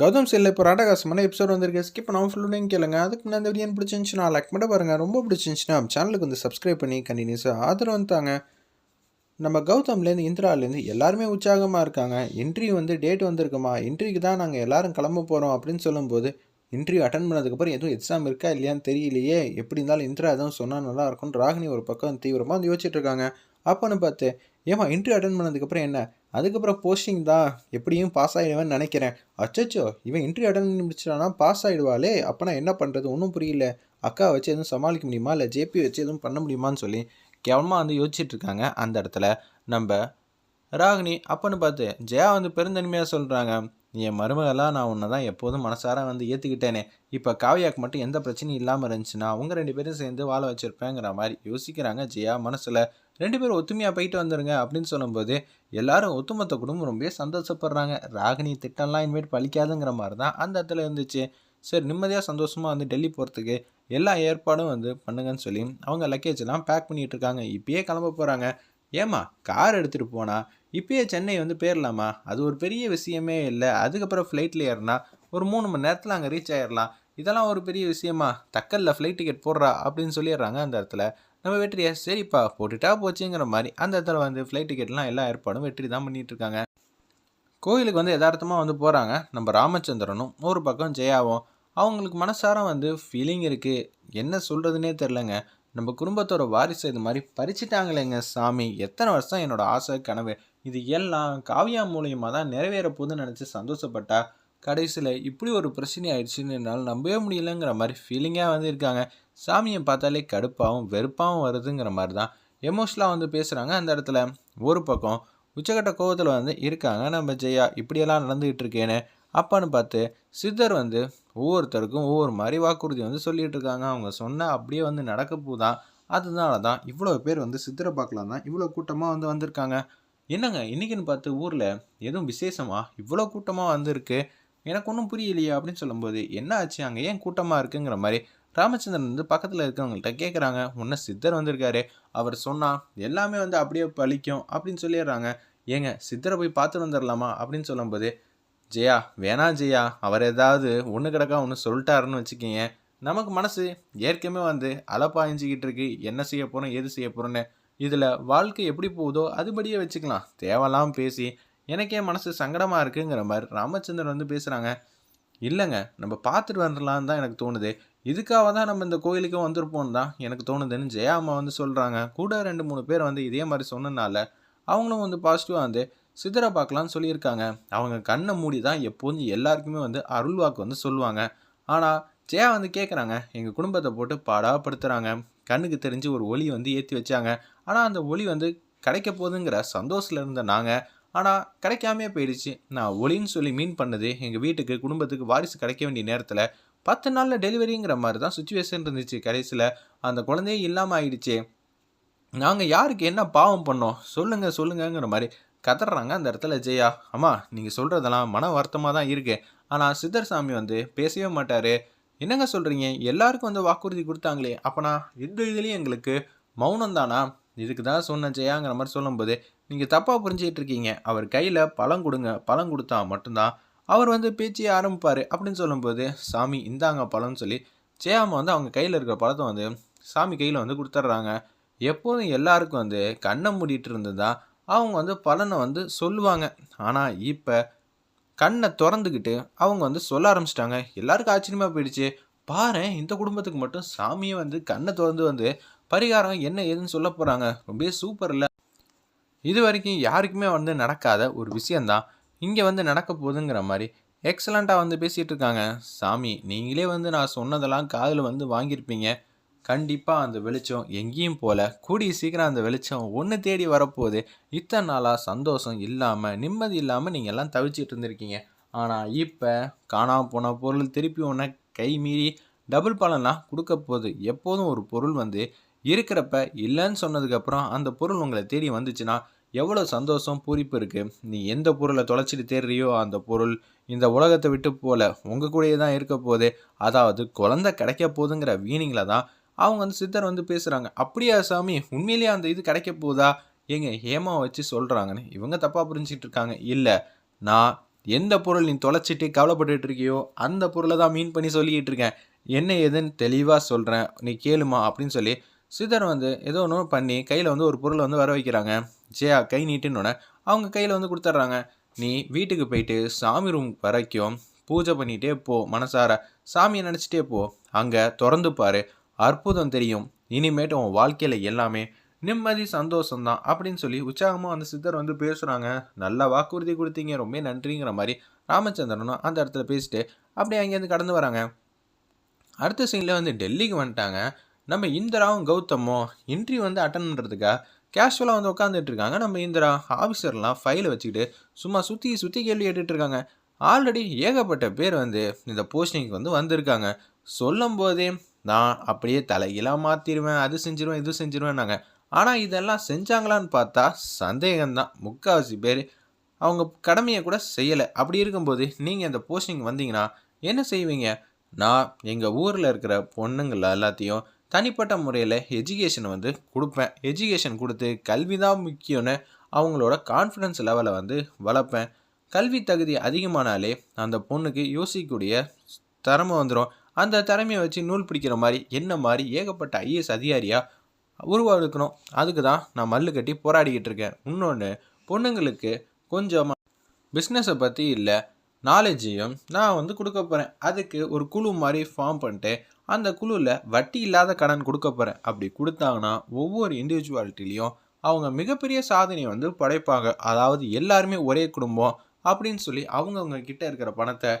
கௌதம் செல்ல இப்போ ராடகாசமான எபிசோட் வந்திருக்கு. ஸ்கிப் பண்ணாமல் ஃபுல்லுன்னு கேளுங்க. அதுக்கு முன்னாடி அந்த வீடியோ பிடிச்சிருந்துச்சுன்னா லைக் பண்ண பாருங்கள் ரொம்ப பிடிச்சிருந்துச்சுன்னா சேனலுக்கு வந்து சப்ஸ்கிரைப் பண்ணி கண்டினியூஸாக ஆதரவு தாங்க. நம்ம கௌதம்லேருந்து இந்திராலேருந்து எல்லாருமே உற்சாகமாக இருக்காங்க. இன்டர்வியூ வந்து டேட் வந்திருக்குமா? இன்டர்வியூக்கு தான் நாங்கள் எல்லாரும் கிளம்ப போகிறோம் அப்படின்னு சொல்லும்போது இன்டர்வியூ அட்டன் பண்ணதுக்கப்புறம் எதுவும் எக்ஸாம் இருக்கா இல்லையான்னு தெரியலையே. எப்படி இருந்தாலும் இந்திரா எதுவும் சொன்னால் நல்லா ராகினி ஒரு பக்கம் தீவிரமாக வந்து யோசிச்சுட்டு இருக்காங்க. அப்போன்னு பார்த்து ஏமா இன்டர்வியூ அட்டன் பண்ணதுக்கப்புறம் என்ன? அதுக்கப்புறம் போஸ்டிங் தான். எப்படியும் பாஸ் ஆகிடுவேன்னு நினைக்கிறேன். அச்சச்சோ இவன் இன்டர்வியூ அட்டன் பண்ணி முடிச்சிட்டானா? பாஸ் ஆகிடுவாளே அப்போனா என்ன பண்ணுறது ஒன்றும் புரியல. அக்கா வச்சு எதுவும் சமாளிக்க முடியுமா? இல்லை ஜேபி வச்சு எதுவும் பண்ண முடியுமான்னு சொல்லி கேவலமாக வந்து யோசிச்சுட்டு இருக்காங்க அந்த இடத்துல. நம்ம ராகினி அப்பன்னு பார்த்து ஜெயா வந்து பெருந்தன்மையாக சொல்கிறாங்க என் மருமகளாக நான் உன்னை தான் எப்போதும் மனசார வந்து ஏற்றுக்கிட்டேனே இப்போ காவியாக்கு மட்டும் எந்த பிரச்சனையும் இல்லாமல் இருந்துச்சுன்னா அவங்க ரெண்டு பேரும் சேர்ந்து வாழ வச்சுருப்பேங்கிற மாதிரி யோசிக்கிறாங்க ஜெயா மனசில். ரெண்டு பேரும் ஒத்துமையாக போயிட்டு வந்துருங்க அப்படின்னு சொல்லும்போது எல்லாரும் ஒத்துமொத்த குடும்பம் ரொம்ப சந்தோஷப்படுறாங்க. ராகினி திட்டம்லாம் இனிமேல் பழிக்காதுங்கிற மாதிரி தான் அந்த இடத்துல இருந்துச்சு. சரி நிம்மதியாக சந்தோஷமாக வந்து டெல்லி போகிறதுக்கு எல்லா ஏற்பாடும் வந்து பண்ணுங்கன்னு சொல்லி அவங்க லக்கேஜெல்லாம் பேக் பண்ணிகிட்டு இருக்காங்க. இப்பயே கிளம்ப போகிறாங்க ஏமா கார் எடுத்துகிட்டு போனால் இப்பயே சென்னை வந்து போயிடலாமா அது ஒரு பெரிய விஷயமே இல்லை. அதுக்கப்புறம் ஃப்ளைட்டில் ஏறினா ஒரு மூணு மணி நேரத்தில் அங்கே ரீச் ஆயிடலாம் இதெல்லாம் ஒரு பெரிய விஷயமா? தக்கல்ல ஃப்ளைட் டிக்கெட் போடுறா அப்படின்னு சொல்லிடுறாங்க அந்த இடத்துல. நம்ம வெற்றியை சரிப்பா போட்டுட்டா போச்சுங்கிற மாதிரி அந்த இடத்துல வந்து ஃப்ளைட் டிக்கெட்லாம் எல்லா ஏற்பாடும் வெற்றி தான் பண்ணிட்டு இருக்காங்க கோயிலுக்கு வந்து யதார்த்தமாக வந்து போகிறாங்க நம்ம ராமச்சந்திரனும் ஒரு பக்கம் ஜெயாவும். அவங்களுக்கு மனசார வந்து ஃபீலிங் இருக்குது என்ன சொல்கிறதுனே தெரிலங்க நம்ம குடும்பத்தோட வாரிசு இது மாதிரி பறிச்சிட்டாங்களேங்க சாமி. எத்தனை வருஷம் என்னோட ஆசை கனவு. இது எல்லாம் காவியா மூலியமாக தான் நிறைவேற போதுன்னு நினச்சி சந்தோஷப்பட்டா கடைசியில் இப்படி ஒரு பிரச்சனை ஆயிடுச்சுன்னு என்னால் நம்பவே முடியலங்கிற மாதிரி ஃபீலிங்காக வந்து இருக்காங்க. சாமியை பார்த்தாலே கடுப்பாகவும் வெறுப்பாகவும் வருதுங்கிற மாதிரி தான் எமோஷனலாக வந்து பேசுகிறாங்க அந்த இடத்துல ஒரு பக்கம் உச்சக்கட்ட கோவத்தில் வந்து இருக்காங்க. நம்ம ஜெயா இப்படியெல்லாம் நடந்துகிட்டு இருக்கேன்னு அப்பான்னு பார்த்து சித்தர் வந்து ஒவ்வொருத்தருக்கும் ஒவ்வொரு மாதிரி வாக்குறுதி வந்து சொல்லிகிட்டு இருக்காங்க. அவங்க சொன்னால் அப்படியே வந்து நடக்க போதான் அதனால தான் இவ்வளோ பேர் வந்து சித்தரை பார்க்கலாம் தான் இவ்வளோ கூட்டமாக வந்து வந்திருக்காங்க. என்னங்க இன்றைக்கின்னு பார்த்து ஊரில் எதுவும் விசேஷமாக இவ்வளோ கூட்டமாக வந்திருக்கு. எனக்கு ஒன்றும் புரியலையே அப்படின்னு சொல்லும்போது என்ன ஆச்சு? அங்கே ஏன் கூட்டமாக இருக்குங்கிற மாதிரி ராமச்சந்திரன் வந்து பக்கத்தில் இருக்கவங்கள்ட்ட கேட்குறாங்க உன்ன சித்தர் வந்திருக்காரு. அவர் சொன்னால் எல்லாமே வந்து அப்படியே பழிக்கும் அப்படின்னு சொல்லிடுறாங்க. ஏங்க சித்தரை போய் பார்த்துட்டு வந்துடலாமா அப்படின்னு சொல்லும்போது ஜெயா வேணா ஜெயா. அவர் ஏதாவது ஒன்று கிடக்கா ஒன்று சொல்லிட்டாருன்னு வச்சுக்கிங்க நமக்கு மனசு ஏற்கனவே வந்து அலப்பாய்ஞ்சிக்கிட்டு இருக்கு. என்ன செய்ய போகிறோம் எது செய்ய போகிறோன்னு இதில் வாழ்க்கை எப்படி போகுதோ அதுபடியே வச்சுக்கலாம். தேவையில்லாமல் பேசி எனக்கே மனசு சங்கடமாக இருக்குங்கிற மாதிரி ராமச்சந்திரன் வந்து பேசுகிறாங்க இல்லைங்க நம்ம பார்த்துட்டு வந்துடலான்னு தான் எனக்கு தோணுது. இதுக்காக தான் நம்ம இந்த கோயிலுக்கு வந்திருப்போம் தான் எனக்கு தோணுதுன்னு ஜெயா அம்மா வந்து சொல்கிறாங்க கூட ரெண்டு மூணு பேர் வந்து இதே மாதிரி சொன்னனால அவங்களும் வந்து பாசிட்டிவாக வந்து சித்தரை பார்க்கலான்னு சொல்லியிருக்காங்க. அவங்க கண்ணை மூடி தான் எப்போதும் எல்லாருக்குமே வந்து அருள்வாக்கு வந்து சொல்லுவாங்க. ஆனால் ஜெயா வந்து கேட்குறாங்க எங்கள் குடும்பத்தை போட்டு பாடாப்படுத்துகிறாங்க கண்ணுக்கு தெரிஞ்சு ஒரு ஒளி வந்து ஏற்றி வச்சாங்க. ஆனால் அந்த ஒளி வந்து கிடைக்க போகுதுங்கிற சந்தோஷத்தில் இருந்த நாங்கள் ஆனால் கிடைக்காமே போயிடுச்சு. நான் ஒளின்னு சொல்லி மீன் பண்ணது எங்கள் வீட்டுக்கு குடும்பத்துக்கு வாரிசு கிடைக்க வேண்டிய நேரத்தில் பத்து நாளில் டெலிவரிங்கிற மாதிரி தான் சுச்சுவேஷன் இருந்துச்சு. கடைசியில் அந்த குழந்தையே இல்லாமல் ஆயிடுச்சு. நாங்கள் யாருக்கு என்ன பாவம் பண்ணோம்? சொல்லுங்கள் சொல்லுங்கங்கிற மாதிரி கதறாங்க அந்த இடத்துல ஜெயா. அம்மா நீங்கள் சொல்கிறதெல்லாம் மன வருத்தமாக தான் இருக்கு. ஆனால் சித்தர் சாமி வந்து பேசவே மாட்டார். என்னங்க சொல்கிறீங்க எல்லாருக்கும் வந்து வாக்குறுதி கொடுத்தாங்களே. அப்போனா இந்த இதுலேயும் எங்களுக்கு மௌனம் தானா இதுக்கு தான் சொன்ன ஜெயாங்கிற மாதிரி சொல்லும்போது நீங்கள் தப்பாக புரிஞ்சிக்கிட்டு இருக்கீங்க அவர் கையில் பழம் கொடுங்க. பழம் கொடுத்தா மட்டும்தான் அவர் வந்து பேச்சியை ஆரம்பிப்பார் அப்படின்னு சொல்லும்போது சாமி இந்தாங்க பழம்னு சொல்லி ஜெயாமா வந்து அவங்க கையில் இருக்கிற பழத்தை வந்து சாமி கையில் வந்து கொடுத்துட்றாங்க. எப்போதும் எல்லாருக்கும் வந்து கண்ணை மூடிட்டு இருந்ததா அவங்க வந்து பலனை வந்து சொல்லுவாங்க. ஆனால் இப்போ கண்ணை திறந்துக்கிட்டு அவங்க வந்து சொல்ல ஆரம்பிச்சிட்டாங்க. எல்லாருக்கும் ஆச்சரியமாக போயிடுச்சு. பாரு இந்த குடும்பத்துக்கு மட்டும் சாமியை வந்து கண்ணை திறந்து வந்து பரிகாரம் என்ன ஏதுன்னு சொல்ல போகிறாங்க ரொம்ப சூப்பர் இல்லை இது வரைக்கும் யாருக்குமே வந்து நடக்காத ஒரு விஷயந்தான். இங்கே வந்து நடக்க போகுதுங்கிற மாதிரி எக்ஸலண்ட்டாக வந்து பேசிகிட்டு இருக்காங்க. சாமி நீங்களே வந்து நான் சொன்னதெல்லாம் காதில் வந்து வாங்கியிருப்பீங்க. கண்டிப்பாக அந்த வெளிச்சம் எங்கேயும் போல. கூடிய சீக்கிரம் அந்த வெளிச்சம் ஒன்று தேடி வரப்போகுது. இத்தனை நாளாக சந்தோஷம் இல்லாமல் நிம்மதி இல்லாமல் நீங்கள் எல்லாம் தவிச்சிட்டு இருந்திருக்கீங்க. ஆனால் இப்போ காணாமல் போன பொருள் திருப்பி ஒன்று கை மீறி டபுள் பலனாக கொடுக்க போகுது. எப்போதும் ஒரு பொருள் வந்து இருக்கிறப்ப இல்லைன்னு சொன்னதுக்கப்புறம் அந்த பொருள் உங்களை தேடி வந்துச்சுன்னா எவ்வளோ சந்தோஷம் பூரிப்பு இருக்குது நீ எந்த பொருளை தொலைச்சிட்டு தேடுறியோ அந்த பொருள் இந்த உலகத்தை விட்டு போல உங்கள் கூடயே தான் இருக்க போகுது அதாவது குழந்தை கிடைக்க போதுங்கிற வீனிங்கில் தான் அவங்க வந்து சித்தர் வந்து பேசுகிறாங்க அப்படியா சாமி உண்மையிலேயே அந்த இது கிடைக்க போதா எங்க ஹேமா வச்சு சொல்கிறாங்கன்னு இவங்க தப்பாக புரிஞ்சிக்கிட்டு இருக்காங்க. இல்லை நான் எந்த பொருள் நீ தொலைச்சிட்டு கவலைப்பட்டுட்டு இருக்கியோ அந்த பொருளை தான் மீன் பண்ணி சொல்லிக்கிட்டு இருக்கேன். என்ன ஏதுன்னு தெளிவாக சொல்கிறேன் நீ கேளுமா அப்படின்னு சொல்லி சிதர் வந்து ஏதோ ஒன்று பண்ணி கையில் வந்து ஒரு பொருளை வந்து வர வைக்கிறாங்க. ஜெயா கை நீட்டுன்னொன்னே அவங்க கையில் வந்து கொடுத்துட்றாங்க. நீ வீட்டுக்கு போயிட்டு சாமி ரூம் வரைக்கும் பூஜை பண்ணிகிட்டே போ மனசார. சாமியை நினச்சிட்டே போ. அங்கே திறந்து பாரு. அற்புதம் தெரியும். இனிமேட்டு உன் வாழ்க்கையில் எல்லாமே நிம்மதி சந்தோஷம்தான் அப்படின்னு சொல்லி உற்சாகமாக அந்த சித்தர் வந்து பேசுகிறாங்க நல்லா வாக்குறுதி கொடுத்தீங்க. ரொம்ப நன்றிங்கிற மாதிரி ராமச்சந்திரனும் அந்த இடத்துல பேசிட்டு அப்படியே அங்கேருந்து கடந்து வராங்க. அடுத்த சீனில் வந்து டெல்லிக்கு வந்துட்டாங்க. நம்ம இந்திராவும் கௌதமும் இன்ட்ரி வந்து அட்டன் பண்ணுறதுக்காக கேஷுவலாக வந்து உட்காந்துட்டு இருக்காங்க. நம்ம இந்திரா ஆஃபீஸர்லாம் ஃபைலை வச்சுக்கிட்டு சும்மா சுற்றி சுற்றி கேள்வி கேட்டுட்ருக்காங்க ஆல்ரெடி ஏகப்பட்ட பேர் வந்து இந்த போஸ்டிங்க்கு வந்து வந்திருக்காங்க. சொல்லும் போதே நான் அப்படியே தலைகீழாக மாற்றிடுவேன் அது செஞ்சிருவேன் இது செஞ்சிருவேன் நாங்கள் ஆனால் இதெல்லாம் செஞ்சாங்களான்னு பார்த்தா சந்தேகம்தான். முக்கால்வாசி பேர் அவங்க கடமையை கூட செய்யலை. அப்படி இருக்கும்போது நீங்கள் இந்த போஸ்டிங் வந்தீங்கன்னா என்ன செய்வீங்க? நான் எங்கள் ஊரில் இருக்கிற பொண்ணுங்கள எல்லாத்தையும் தனிப்பட்ட முறையில் எஜுகேஷன் வந்து கொடுப்பேன். எஜுகேஷன் கொடுத்து கல்வி தான் முக்கியம்னு அவங்களோட கான்ஃபிடன்ஸ் லெவலை வந்து வளர்ப்பேன். கல்வி தகுதி அதிகமானாலே அந்த பொண்ணுக்கு யோசிக்கக்கூடிய திறமை வந்துடும் அந்த திறமையை வச்சு நூல் பிடிக்கிற மாதிரி என்ன மாதிரி ஏகப்பட்ட ஐஏஎஸ் அதிகாரியாக உருவாக்கணும். அதுக்கு தான் நான் மல்லு கட்டி போராடிக்கிட்டு இருக்கேன். இன்னொன்று பொண்ணுங்களுக்கு கொஞ்சமாக பிஸ்னஸை பற்றி இல்லை நாலேஜையும் நான் வந்து கொடுக்க போகிறேன் அதுக்கு ஒரு குழு மாதிரி ஃபார்ம் பண்ணிட்டு அந்த குழுவில் வட்டி இல்லாத கடன் கொடுக்க போகிறேன் அப்படி கொடுத்தாங்கன்னா ஒவ்வொரு இண்டிவிஜுவாலிட்டிலையும் அவங்க மிகப்பெரிய சாதனையை வந்து படைப்பாங்க. அதாவது எல்லாருமே ஒரே குடும்பம் அப்படின்னு சொல்லி அவங்கவுங்க கிட்ட இருக்கிற பணத்தை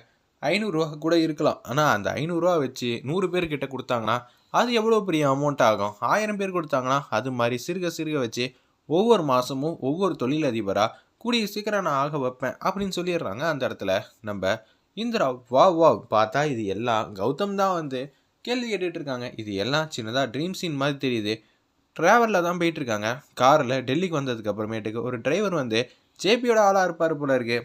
ஐநூறுரூவா கூட இருக்கலாம். ஆனால் அந்த ஐநூறுரூவா வச்சு நூறு பேர் கிட்டே கொடுத்தாங்கன்னா அது எவ்வளோ பெரிய அமௌண்ட் ஆகும்? ஆயிரம் பேர் கொடுத்தாங்கன்னா அது மாதிரி சிறுக சிறுக வச்சு ஒவ்வொரு மாதமும் ஒவ்வொரு தொழிலதிபராக கூடிய சீக்கிரம் நான் ஆக வைப்பேன் அப்படின்னு சொல்லிடுறாங்க அந்த இடத்துல. நம்ம இந்திரா வா வா பார்த்தா இது எல்லாம் கௌதம் தான் வந்து கேள்வி கேட்டுட்ருக்காங்க. இது எல்லாம் சின்னதாக ட்ரீம் சீன் மாதிரி தெரியுது. ட்ராவலில் தான் போயிட்டு இருக்காங்க காரில் டெல்லிக்கு வந்ததுக்கு அப்புறமேட்டுக்கு ஒரு டிரைவர் வந்து ஜேபியோட ஆளாக இருப்பார் போல இருக்கு.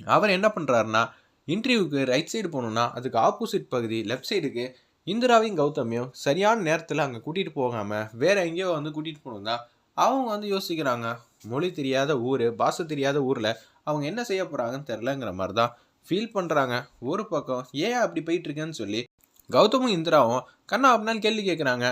அவர் என்ன பண்ணுறாருன்னா இன்டர்வியூக்கு ரைட் சைடு போகணுன்னா அதுக்கு ஆப்போசிட் பகுதி லெஃப்ட் சைடுக்கு இந்திராவையும் கௌதமியும் சரியான நேரத்தில் அங்கே கூட்டிகிட்டு போகாமல் வேறு எங்கேயோ வந்து கூட்டிகிட்டு போகணுன்னா அவங்க வந்து யோசிக்கிறாங்க. மொழி தெரியாத ஊர் பாஷை தெரியாத ஊரில் அவங்க என்ன செய்ய போகிறாங்கன்னு தெரிலங்கிற மாதிரி தான் ஃபீல் பண்ணுறாங்க ஒரு பக்கம் ஏன் அப்படி போயிட்டுருக்கேன்னு சொல்லி கௌதமும் இந்திராவும் கண்ணா அப்படின்னாலும் கேள்வி கேட்குறாங்க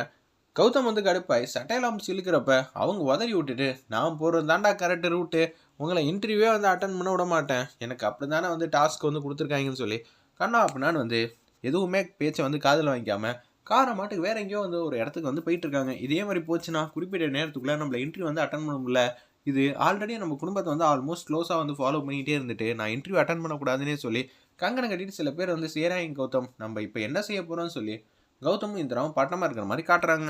கௌதம் வந்து கடுப்பாய் சட்டையெல்லாம் சிலுக்கிறப்ப அவங்க உதறி விட்டுட்டு நான் போகிறது தாண்டா கரெக்டு ரூட்டு உங்களை இன்டர்வியூவே வந்து அட்டன் பண்ண விட மாட்டேன். எனக்கு அப்படி தானே வந்து டாஸ்க் வந்து கொடுத்துருக்காங்கன்னு சொல்லி. கண்ணா அப்படின்னான்னு வந்து எதுவுமே பேச்சை வந்து காதில் வாங்கிக்காமல் காரை மாட்டுக்கு வேற எங்கேயோ வந்து ஒரு இடத்துக்கு வந்து போயிட்டு இருக்காங்க இதே மாதிரி போச்சுன்னா குறிப்பிட்ட நேரத்துக்குள்ளே நம்மளை இன்டர்வியூ வந்து அட்டன் பண்ண முடியல. இது ஆல்ரெடி நம்ம குடும்பத்தை வந்து ஆல்மோஸ்ட் க்ளோஸாக வந்து ஃபாலோ பண்ணிகிட்டே இருந்துட்டு நான் இன்டர்வியூ அட்டன் பண்ணக்கூடாதுன்னே சொல்லி கங்கனை கட்டிட்டு சில பேர் வந்து சேராங்க கௌதம் நம்ம இப்போ என்ன செய்ய போகிறோம்னு சொல்லி கௌதமும் இந்திராவும் பட்டமாக இருக்கிற மாதிரி காட்டுறாங்க.